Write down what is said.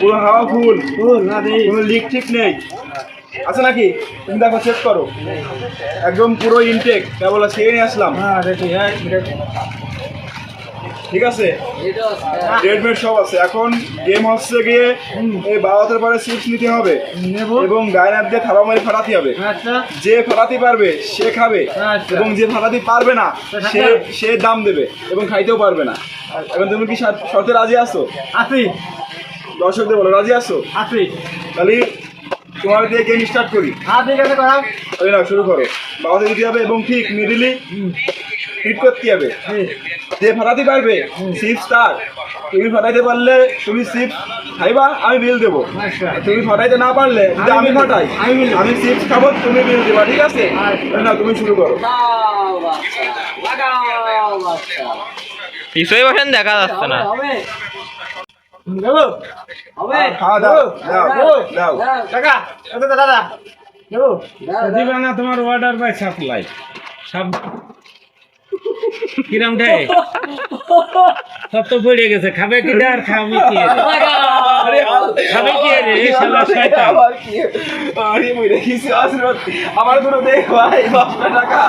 পুরো হাওয়া ফুল। কোনো লিক ঠিক নেই। আছে নাকি? তুমি দেখো চেক করো। একদম পুরো ইনটেক কেবল সেই নিয়ে আসলাম। হ্যাঁ হ্যাঁ ঠিক আছে? রেডমেড সব আছে। এখন গেম হচ্ছে গিয়ে এই বারোতের পরে চিপস নিতে হবে। এবং গায়নার দিয়ে থাবা মারি ফাটাতে হবে। আচ্ছা। যে ফাটাতে পারবে সে খাবে। আচ্ছা। এবং যে ফাটাতে পারবে না সে সে দাম দেবে এবং খাইতেও পারবে না। এখন তুমি কি শর্ত- শর্তে রাজি আছো? আসি দর্শকদের বলো রাজি আছো? আসি তাহলে তোমার দিয়ে গেম স্টার্ট করি। হ্যাঁ ঠিক আছে করাম ওই না শুরু করো। বাবাতে দিতে হবে এবং ঠিক মিডিলি হিট করতে হবে। যে ফাটাতে পারবে সিপস তার তুমি ফাটাইতে পারলে তুমি সিপস খাইবা আমি বিল দেবো। আচ্ছা। তুমি ফাটাইতে না পারলে যদি আমি ফাটাই আমি চিপস খাব তুমি বিল দেবা ঠিক আছে? আচ্ছা। না তুমি শুরু করো। পিছই বসেন দেখা যাচ্ছে না। দেবো খাওয়া দাও দাও দাও। টাকা এত দাদা দেবো দিবা না তোমার অর্ডার বাই সাপ্লাই সব কিরম দেয় সব তো পড়ে গেছে। খাবে কি আর খাবে কি খাবে কি রে? শালা শয়তান। আরে মই দেখিছি আশীর্বাদ। আমার কোনো দেখ ভাই দশ টাকা